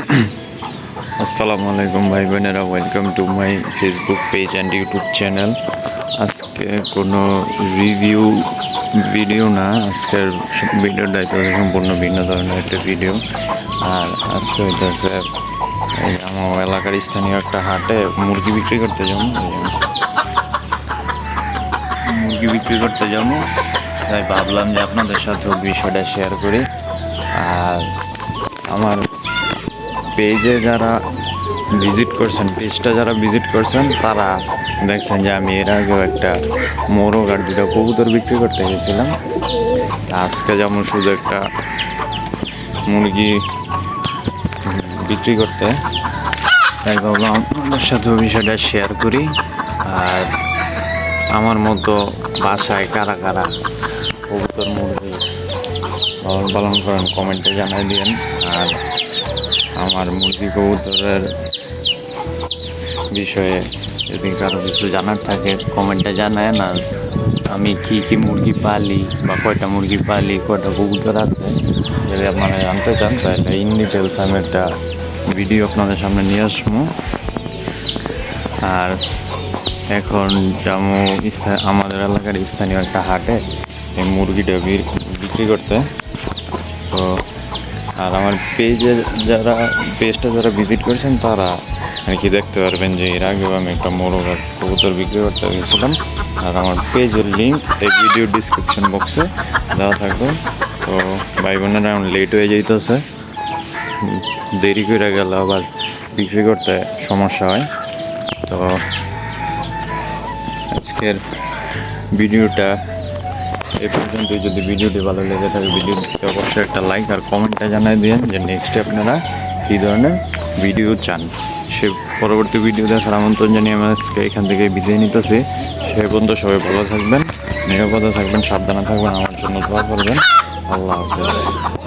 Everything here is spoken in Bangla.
আসসালামু আলাইকুম ভাই বোনেরা welcome to my Facebook page and YouTube channel আজকে কোনো রিভিউ ভিডিও না, আজকের ভিডিওটা এটা সম্পূর্ণ ভিন্ন ধরনের একটা ভিডিও আর আজকে হইতেছে এই আমার এলাকার স্থানীয় একটা হাটে মুরগি বিক্রি করতে যাব। মুরগি বিক্রি করতে যাব। তাই ভাবলাম যে আপনাদের সাথেও বিষয়টা শেয়ার করি। আর আমার পেজে যারা ভিজিট করছেন, পেজটা যারা ভিজিট করছেন, তারা দেখছেন যে আমি এর আগেও একটা মোরগ আর দুটো কবুতর বিক্রি করতে গেছিলাম। আজকে যেমন শুধু একটা মুরগি বিক্রি করতে, তাই ভাবলাম আপনাদের বিষয়টা শেয়ার করি। আর আমার মতো বাসায় কারা কারা কবুতর, মুরগি পালন করেন কমেন্টে জানাই দিন আর আমার মুরগি কবুতরের বিষয়ে যদি কারও কিছু জানার থাকে কমেন্টে জানায় না আমি কি কি মুরগি পালি বা কয়টা মুরগি পালি, কয়টা কবুতর আছে, যদি আপনারা জানতে চান, তাহলে ইন ডিটেলস আমি একটা ভিডিও আপনাদের সামনে নিয়ে আসব। আর এখন যেমন আমাদের এলাকার স্থানীয় একটা হাটে, এই মুরগিটা বিক্রি করতে। তো আর আমার পেজে যারা, পেজটা যারা ভিজিট করেছেন তারা আর কি দেখতে পারবেন যে এর আগেও আমি একটা মোরগ আর কবুতর বিক্রি করতে গেছিলাম। আর আমার পেজের লিঙ্ক এই ভিডিও ডিসক্রিপশন বক্সে দেওয়া থাকবে। তো ভাই বোনেরা, এখন লেট হয়ে যাইতেছে। দেরি করে গেলে আবার বিক্রি করতে সমস্যা হয়। তো আজকের ভিডিওটা এ পর্যন্ত যদি ভিডিওটি ভালো লেগে থাকে ভিডিওতে অবশ্যই একটা লাইক আর কমেন্টটা জানাই দিন যে নেক্সটে আপনারা কী ধরনের ভিডিও চান। সে পরবর্তী ভিডিও দেখার আমন্ত্রণ জানিয়ে আমি আজকে এখান থেকে বিদায় নিতেছি। সে পর্যন্ত সবাই ভালো থাকবেন, নিরাপদে থাকবেন, সাবধানে থাকবেন, আমার জন্য দোয়া করবেন। আল্লাহ হাফেজ।